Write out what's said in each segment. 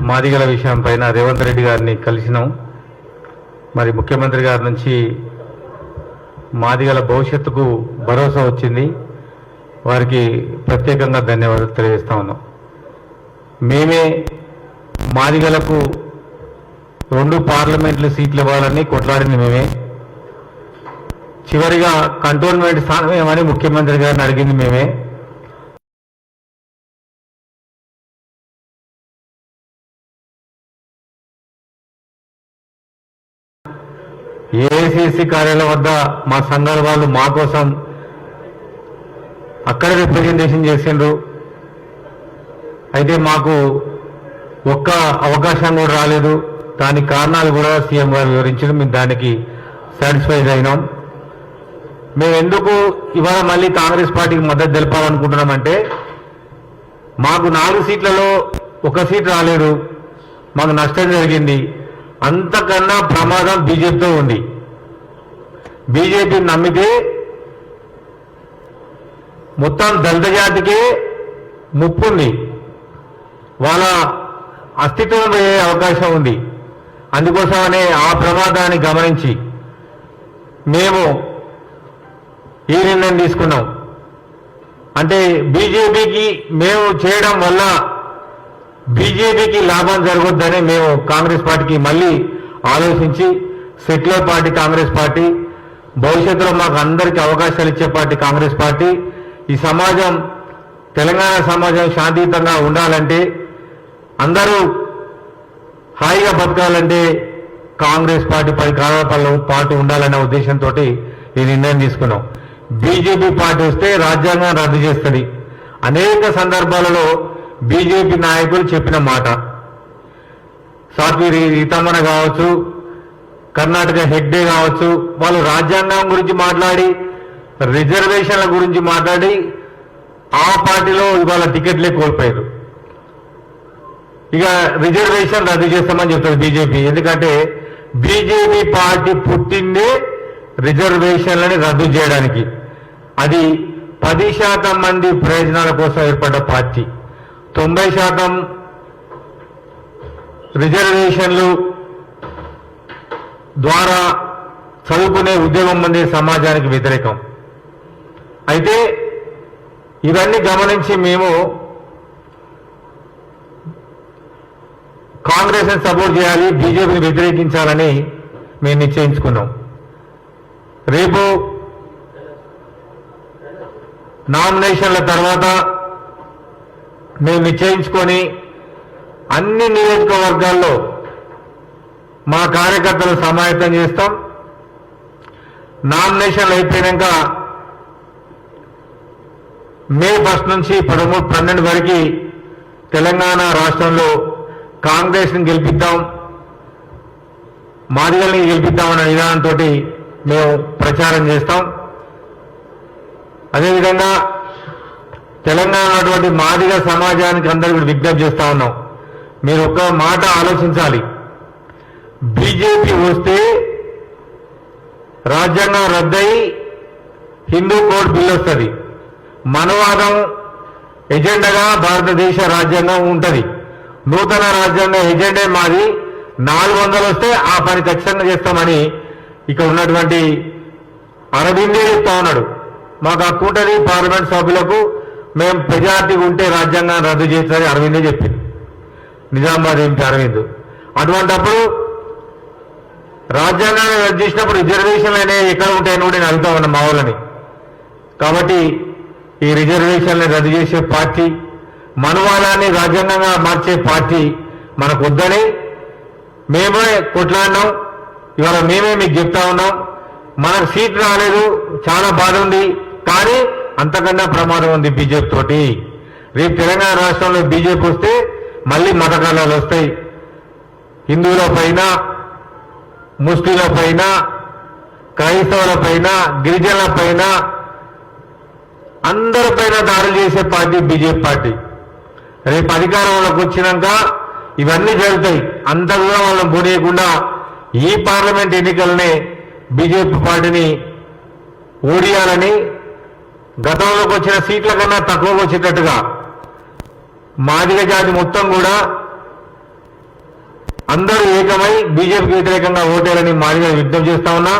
మాదిగల విషయం పైన రేవంత్ రెడ్డి గారిని కలిసినాం. మరి ముఖ్యమంత్రి గారి నుంచి మాదిగల భవిష్యత్తుకు భరోసా వచ్చింది. వారికి ప్రత్యేకంగా ధన్యవాదాలు తెలియజేస్తా ఉన్నాం. మేమే మాదిగలకు రెండు పార్లమెంట్లు సీట్లు ఇవ్వాలని కొట్లాడింది మేమే. చివరిగా కంటోన్మెంట్ స్థానం ఏమని ముఖ్యమంత్రి గారిని అడిగింది మేమే. ఏఐసిసి కార్యాలయం వద్ద మా సంఘాల వాళ్ళు మా కోసం అక్కడ రిప్రజెంటేషన్ చేసిండ్రు. అయితే మాకు ఒక్క అవకాశం కూడా రాలేదు. దానికి కారణాలు కూడా సీఎం గారు వివరించారు. మేము దానికి సాటిస్ఫైడ్ అయినాం. మేము ఎందుకు ఇవాళ మళ్ళీ కాంగ్రెస్ పార్టీకి మద్దతు తెలపాలనుకుంటున్నామంటే మాకు నాలుగు సీట్లలో ఒక సీట్ రాలేదు. మాకు నష్టం జరిగింది. అంతకన్నా ప్రమాదం బీజేపీతో ఉంది. బీజేపీ నమ్మితే మొత్తం దళిత జాతికి ముప్పు ఉంది. వాళ్ళ అస్తిత్వం పోయే అవకాశం ఉంది. అందుకోసమనే ఆ ప్రమాదాన్ని గమనించి మేము ఈ నిర్ణయం తీసుకున్నాం. అంటే బీజేపీకి మేము చేయడం వల్ల బీజేపీకి లాభం జరగొద్దని మేము కాంగ్రెస్ పార్టీకి మళ్ళీ ఆలోచించి సెక్యులర్ పార్టీ కాంగ్రెస్ పార్టీ భవిష్యత్తులో మాకు అందరికీ అవకాశాలు ఇచ్చే పార్టీ కాంగ్రెస్ పార్టీ. ఈ సమాజం తెలంగాణ సమాజం శాంతియుతంగా ఉండాలంటే అందరూ హాయిగా బతకాలంటే కాంగ్రెస్ పార్టీ పది కాలాల పాటు ఉండాలనే ఉద్దేశంతో ఈ నిర్ణయం తీసుకున్నాం. బీజేపీ పార్టీ వస్తే రాజ్యాంగం రద్దు చేస్తుంది. అనేక సందర్భాలలో బీజేపీ నాయకులు చెప్పిన మాట. సాత్వీరి రీతమ్మన కావచ్చు కర్ణాటక హెగ్డే కావచ్చు వాళ్ళు రాజ్యాంగం గురించి మాట్లాడి రిజర్వేషన్ల గురించి మాట్లాడి ఆ పార్టీలో ఇవాళ టికెట్లే కోల్పోయారు. ఇక రిజర్వేషన్ రద్దు చేస్తామని చెప్తారు బీజేపీ. ఎందుకంటే బీజేపీ పార్టీ పుట్టిందే రిజర్వేషన్లని రద్దు చేయడానికి. అది పది శాతం మంది ప్రయోజనాల కోసం ఏర్పడ్డ పార్టీ. తొంభై శాతం రిజర్వేషన్లు ద్వారా చదువుకునే ఉద్యోగం పొందే సమాజానికి వ్యతిరేకం. అయితే ఇవన్నీ గమనించి మేము కాంగ్రెస్ని సపోర్ట్ చేయాలి బీజేపీని వ్యతిరేకించాలని మేము నిశ్చయించుకున్నాం. రేపు నామినేషన్ల తర్వాత మేము నిశ్చయించుకొని అన్ని నియోజకవర్గాల్లో మా కార్యకర్తలు సమాయత్తం చేస్తాం. నామినేషన్లు అయిపోయినాక మే ఫస్ట్ నుంచి పదమూడు పన్నెండు వరకు తెలంగాణ రాష్ట్రంలో కాంగ్రెస్ని గెలిపిద్దాం మాదిగల్ని గెలిపిద్దామనే విధానంతో మేము ప్రచారం చేస్తాం. అదేవిధంగా తెలంగాణ ఉన్నటువంటి మాదిగ సమాజానికి అందరికీ విజ్ఞప్తి చేస్తా ఉన్నాం. మీరు ఒక్క మాట ఆలోచించాలి. బీజేపీ వస్తే రాజ్యాంగం రద్దయి హిందూ కోడ్ బిల్ వస్తుంది. మనవాదం ఎజెండాగా భారతదేశ రాజ్యాంగం ఉంటుంది. నూతన రాజ్యాంగ ఎజెండే మాది. నాలుగు వందలు వస్తే ఆ పని ఖచ్చితంగా చేస్తామని ఇక్కడ ఉన్నటువంటి అరవిందే చెప్తా ఉన్నాడు. మాకు హక్కు ఉంటుంది పార్లమెంట్ సభ్యులకు మేము ప్రజార్టీ ఉంటే రాజ్యాంగాన్ని రద్దు చేస్తారని అరవిందే చెప్పింది. నిజామాబాద్ ఎంపీ అరవింద్. అటువంటప్పుడు రాజ్యాంగాన్ని రద్దు చేసినప్పుడు రిజర్వేషన్లు అనేవి ఎక్కడ ఉంటాయని కూడా నేను అడుగుతా ఉన్నా మా వాళ్ళని. కాబట్టి ఈ రిజర్వేషన్లు రద్దు చేసే పార్టీ మనవాళాన్ని రాజ్యాంగంగా మార్చే పార్టీ మనకు వద్దని మేమే కొట్లాడినాం. ఇవాళ మేమే మీకు చెప్తా ఉన్నాం. మనకు సీట్ రాలేదు చాలా బాధ ఉంది. కానీ అంతకన్నా ప్రమాదం ఉంది బీజేపీ తోటి. రేపు తెలంగాణ రాష్ట్రంలో బీజేపీ వస్తే మళ్ళీ మత కళాలు వస్తాయి. హిందువుల పైన ముస్లింల పైన క్రైస్తవుల పైన గిరిజనుల పైన అందరిపైన దాడులు చేసే పార్టీ బీజేపీ పార్టీ. రేపు అధికారంలోకి వచ్చినాక ఇవన్నీ జరుగుతాయి. అంతగా వాళ్ళని పోనీయకుండా ఈ పార్లమెంట్ ఎన్నికలనే బీజేపీ పార్టీని ఓడియాలని గతంలోకి వచ్చిన సీట్ల కన్నా తక్కువగా వచ్చేటట్టుగా. మాదిగ జాతి మొత్తం కూడా అందరూ ఏకమై బీజేపీకి వ్యతిరేకంగా ఓటేయాలని మాదిగ యుద్ధం చేస్తా ఉన్నా.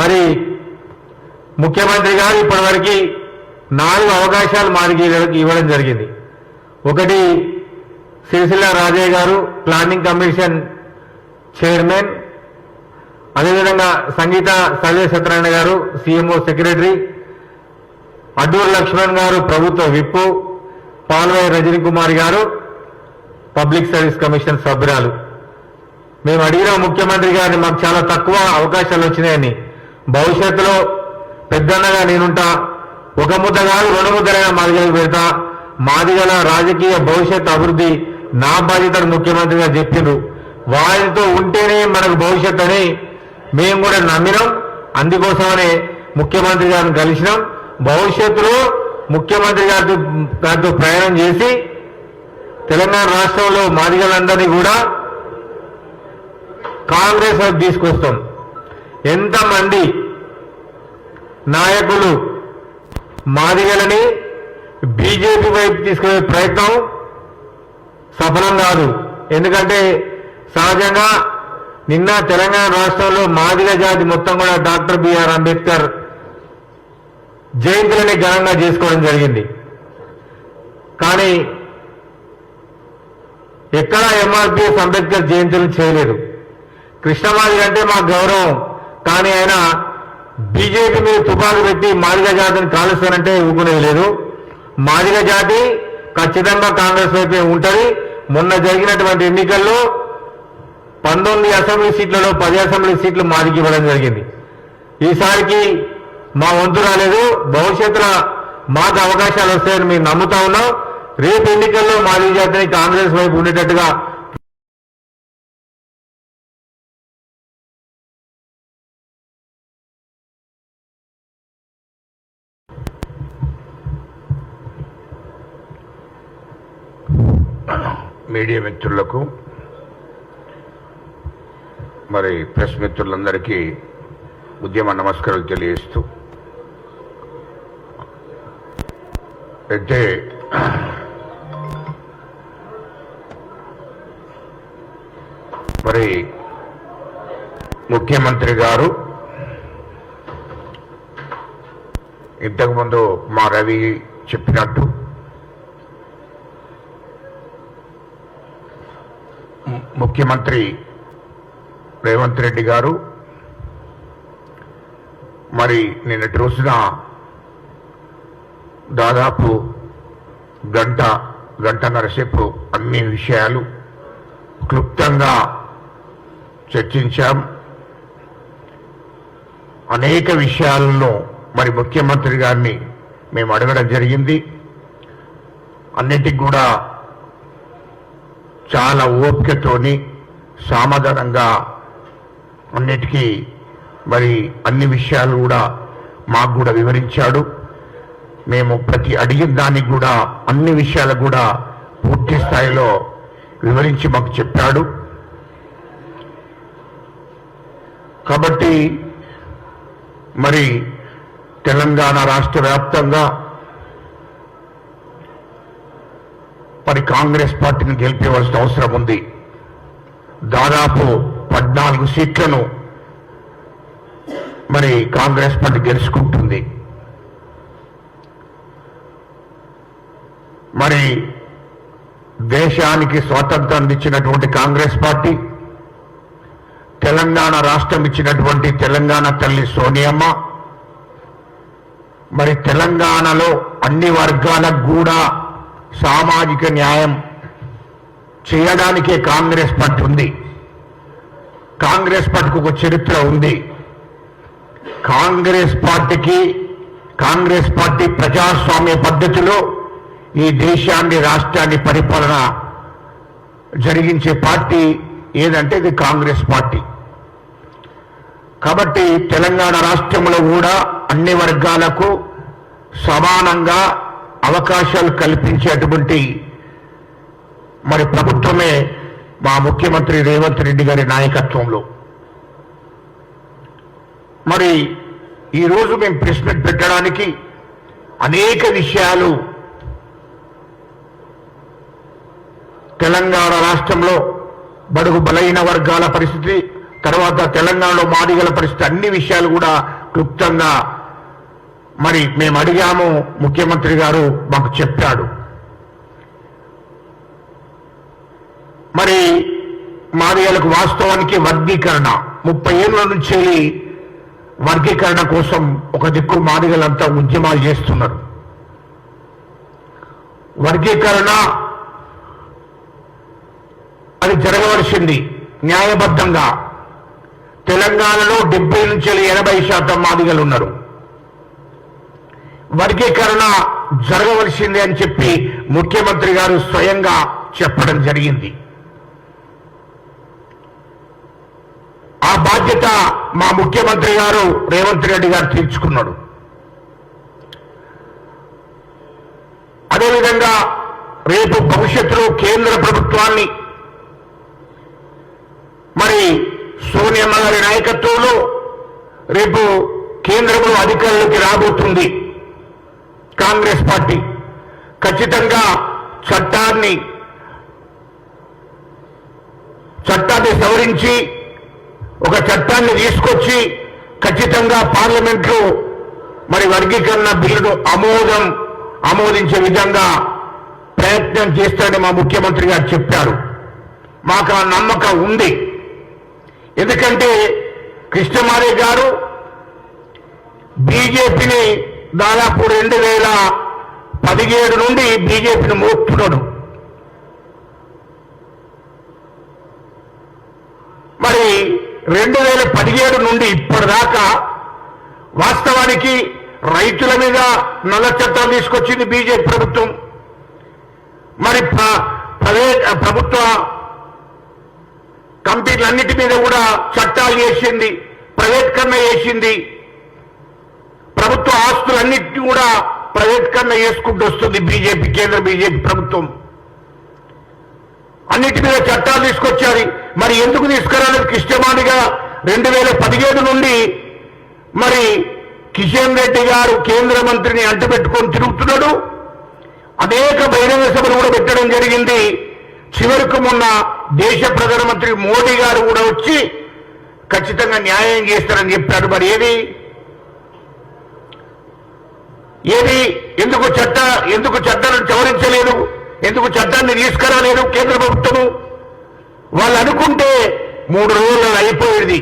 మరి ముఖ్యమంత్రి గారు ఇప్పటివరకు నాలుగు అవకాశాలు మాదికి ఇవ్వడం జరిగింది. ఒకటి సిరిసిల్ల రాజయ్య గారు ప్లానింగ్ కమిషన్ చైర్మన్ అదేవిధంగా సంగీత సర్వే సత్యనారాయణ గారు సీఎంఓ సెక్రటరీ అడ్డూరు లక్ష్మణ్ గారు ప్రభుత్వ విప్పు పాల్వాయి రజనీ కుమార్ గారు పబ్లిక్ సర్వీస్ కమిషన్ సభ్యురాలు. మేము అడిగిన ముఖ్యమంత్రి గారిని మాకు చాలా తక్కువ అవకాశాలు వచ్చినాయని. భవిష్యత్తులో పెద్దన్నగా నేనుంటా ఒక ముద్ద కాదు రెండు ముద్దలైనా మాదిగలకు పెడతా. మాదిగల రాజకీయ భవిష్యత్ అభివృద్ధి నా బాధ్యతను ముఖ్యమంత్రిగా చెప్పిండ్రు. వారితో ఉంటేనే మనకు భవిష్యత్ అని మేము కూడా నమ్మినాం. అందుకోసమనే ముఖ్యమంత్రి గారిని కలిసినాం. భవిష్యత్తులో ముఖ్యమంత్రి గారితో గారితో ప్రయాణం చేసి తెలంగాణ రాష్ట్రంలో మాదిగలందరినీ కూడా కాంగ్రెస్ వైపు తీసుకొస్తాం. ఎంతమంది నాయకులు మాదిగలని బీజేపీ వైపు తీసుకునే ప్రయత్నం సఫలం కాదు. ఎందుకంటే సహజంగా నిన్న తెలంగాణ రాష్ట్రంలో మాదిగ జాతి మొత్తం కూడా డాక్టర్ బిఆర్ అంబేద్కర్ జయంతులని ఘనంగా చేసుకోవడం జరిగింది. కానీ ఎక్కడా ఎంఆర్పిఎస్ అంబేద్కర్ జయంతులు చేయలేదు. కృష్ణమాది అంటే మా గౌరవం. కానీ ఆయన బీజేపీ మీద తుపాకు పెట్టి మాదిగ జాతిని కాలుస్తానంటే ఊకునేది లేదు. మాదిగ జాతి ఖచ్చితంగా కాంగ్రెస్ వైపే ఉంటుంది. మొన్న జరిగినటువంటి ఎన్నికల్లో పంతొమ్మిది అసెంబ్లీ సీట్లలో పది అసెంబ్లీ సీట్లు మాదికి ఇవ్వడం జరిగింది. ఈసారికి మా వంతు రాలేదు. భవిష్యత్తులో మాకు అవకాశాలు వస్తాయని మేము నమ్ముతా ఉన్నాం. రేపు ఎన్నికల్లో మాది జాతిని కాంగ్రెస్ వైపు ఉండేటట్టుగా మీడియా మిత్రులకు మరి ప్రెస్ మిత్రులందరికీ ఉద్యమ నమస్కారాలు తెలియజేస్తూ. అయితే మరి ముఖ్యమంత్రి గారు ఇంతకుముందు మా రవి చెప్పినట్టు ముఖ్యమంత్రి రేవంత్ రెడ్డి గారు. మరి నిన్నటి రోజున దాదాపు గంట గంటన్నర సేపు అన్ని విషయాలు క్లుప్తంగా చర్చించాం. అనేక విషయాలను మరి ముఖ్యమంత్రి గారిని మేము అడగడం జరిగింది. అన్నిటికి కూడా చాలా ఓపికతోని సమాధానంగా అన్నిటికీ మరి అన్ని విషయాలు కూడా మాకు కూడా వివరించాడు. మేము ప్రతి అడిగిన దానికి కూడా అన్ని విషయాలు కూడా పూర్తి స్థాయిలో వివరించి మాకు చెప్పాడు. కాబట్టి మరి తెలంగాణ రాష్ట్ర వ్యాప్తంగా మరి కాంగ్రెస్ పార్టీని గెలిపేవలసిన అవసరం ఉంది. దాదాపు పద్నాలుగు సీట్లను మరి కాంగ్రెస్ పార్టీ గెలుచుకుంటుంది. మరి దేశానికి స్వాతంత్రాన్ని ఇచ్చినటువంటి కాంగ్రెస్ పార్టీ తెలంగాణ రాష్ట్రం ఇచ్చినటువంటి తెలంగాణ తల్లి సోనియమ్మ మరి తెలంగాణలో అన్ని వర్గాలకు కూడా సామాజిక న్యాయం చేయడానికే కాంగ్రెస్ పార్టీ ఉంది. కాంగ్రెస్ పార్టీకి ఒక చరిత్ర ఉంది. కాంగ్రెస్ పార్టీకి కాంగ్రెస్ పార్టీ ప్రజాస్వామ్య పద్ధతిలో ఈ దేశాన్ని రాష్ట్రాన్ని పరిపాలన జరిగించే పార్టీ ఏదంటే ఇది కాంగ్రెస్ పార్టీ. కాబట్టి తెలంగాణ రాష్ట్రంలో కూడా అన్ని వర్గాలకు సమానంగా అవకాశాలు కల్పించేటువంటి మరి ప్రభుత్వమే మా ముఖ్యమంత్రి రేవంత్ రెడ్డి గారి నాయకత్వంలో. మరి ఈరోజు మేము ప్రెస్ మీట్ పెట్టడానికి అనేక విషయాలు తెలంగాణ రాష్ట్రంలో బడుగు బలహీన వర్గాల పరిస్థితి తర్వాత తెలంగాణలో మాదిగల పరిస్థితి అన్ని విషయాలు కూడా క్లుప్తంగా మరి మేము అడిగాము. ముఖ్యమంత్రి గారు మాకు చెప్పాడు. మరి మాదిగలకు వాస్తవానికి వర్గీకరణ. ముప్పై ఏళ్ళ నుంచి వర్గీకరణ కోసం ఒక దిక్కు మాదిగలంతా ఉద్యమాలు చేస్తున్నారు. వర్గీకరణ అది జరగవలసింది న్యాయబద్ధంగా. తెలంగాణలో డెబ్బై నుంచి ఎనభై శాతం మాదిగలు ఉన్నారు. వర్గీకరణ జరగవలసింది అని చెప్పి ముఖ్యమంత్రి గారు స్వయంగా చెప్పడం జరిగింది. ఆ బాధ్యత మా ముఖ్యమంత్రి గారు రేవంత్ రెడ్డి గారు తీర్చుకున్నాడు. అదేవిధంగా రేపు భవిష్యత్తులో కేంద్ర ప్రభుత్వాన్ని మరి సోనియమ్మ గారి నాయకత్వంలో రేపు కేంద్రంలో అధికారంలోకి రాబోతుంది కాంగ్రెస్ పార్టీ. ఖచ్చితంగా చట్టాన్ని చట్టాన్ని సవరించి ఒక చట్టాన్ని తీసుకొచ్చి ఖచ్చితంగా పార్లమెంట్లో మరి వర్గీకరణ బిల్లును ఆమోదం ఆమోదించే విధంగా ప్రయత్నం చేస్తాడని మా ముఖ్యమంత్రి గారు చెప్పారు. మాకు ఆ నమ్మకం ఉంది. ఎందుకంటే కృష్ణమారి గారు బీజేపీని దాదాపు రెండు వేల పదిహేడు నుండి బీజేపీని మోపుతున్నాడు. మరి రెండు వేల పదిహేడు నుండి ఇప్పటిదాకా వాస్తవానికి రైతుల మీద నల్ల చట్టాలు తీసుకొచ్చింది బీజేపీ ప్రభుత్వం. మరి ప్ర- ప్రభుత్వ కంపెనీలన్నిటి మీద కూడా చట్టాలు చేసింది ప్రైవేట్కరణ చేసింది. ప్రభుత్వ ఆస్తులన్నిటిని కూడా ప్రైవేట్కరణ చేసుకుంటూ వస్తుంది బీజేపీ కేంద్ర బీజేపీ ప్రభుత్వం. అన్నిటి మీద చట్టాలు తీసుకొచ్చారు. మరి ఎందుకు తీసుకురాలేదు కిష్టమానిగా రెండు వేల పదిహేడు నుండి మరి కిషన్ రెడ్డి గారు కేంద్ర మంత్రిని అంటపెట్టుకొని తిరుగుతున్నాడు. అనేక బహిరంగ సభలు కూడా పెట్టడం జరిగింది. చివరకు మొన్న దేశ ప్రధానమంత్రి మోడీ గారు కూడా వచ్చి ఖచ్చితంగా న్యాయం చేస్తారని చెప్పారు. మరి ఏది? ఏది? ఎందుకు చట్ట ఎందుకు చట్టాలను సవరించలేదు ఎందుకు చట్టాన్ని తీసుకురాలేదు కేంద్ర ప్రభుత్వము? వాళ్ళు అనుకుంటే మూడు రోజులలో అయిపోయేది.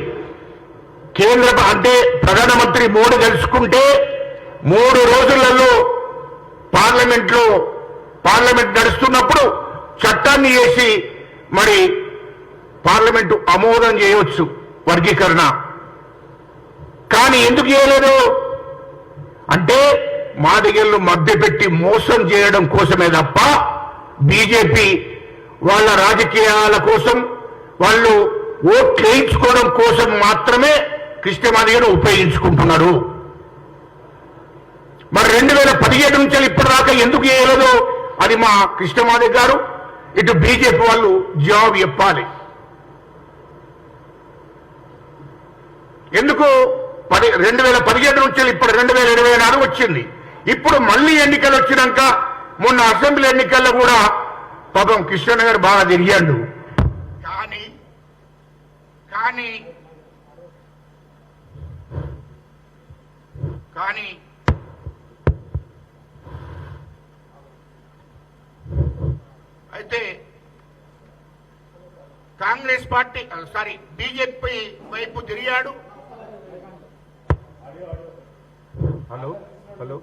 కేంద్ర అంటే ప్రధానమంత్రి మోడీ తెలుసుకుంటే మూడు రోజులలో పార్లమెంట్లో పార్లమెంట్ నడుస్తున్నప్పుడు చట్టాన్ని వేసి మరి పార్లమెంటు ఆమోదం చేయవచ్చు వర్గీకరణ. కానీ ఎందుకు చేయలేదు? అంటే మాదిగళ్ళు మధ్యపెట్టి మోసం చేయడం కోసమే తప్ప బీజేపీ వాళ్ళ రాజకీయాల కోసం వాళ్ళు ఓట్లు వేయించుకోవడం కోసం మాత్రమే కృష్ణమాదిగను ఉపయోగించుకుంటున్నారు మరి రెండు వేల పదిహేడు నుంచి ఇప్పటిదాకా ఎందుకు చేయలేదో అది మా కృష్ణమాది గారు ఇటు బీజేపీ వాళ్ళు జవాబు చెప్పాలి. ఎందుకు పది రెండు వేల పదిహేడు నుంచి ఇప్పుడు రెండు వేల ఇరవై నాలుగు వచ్చింది. ఇప్పుడు మళ్ళీ ఎన్నికలు వచ్చినాక మొన్న అసెంబ్లీ ఎన్నికల్లో కూడా పాపం కృష్ణ గారు బాగా తిరిగాడు. కానీ కానీ కానీ అయితే కాంగ్రెస్ పార్టీ సారీ బీజేపీ వైపు తిరిగాడు. హలో హలో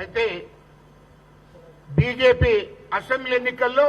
అయితే బీజేపీ అసెంబ్లీ ఎన్నికల్లో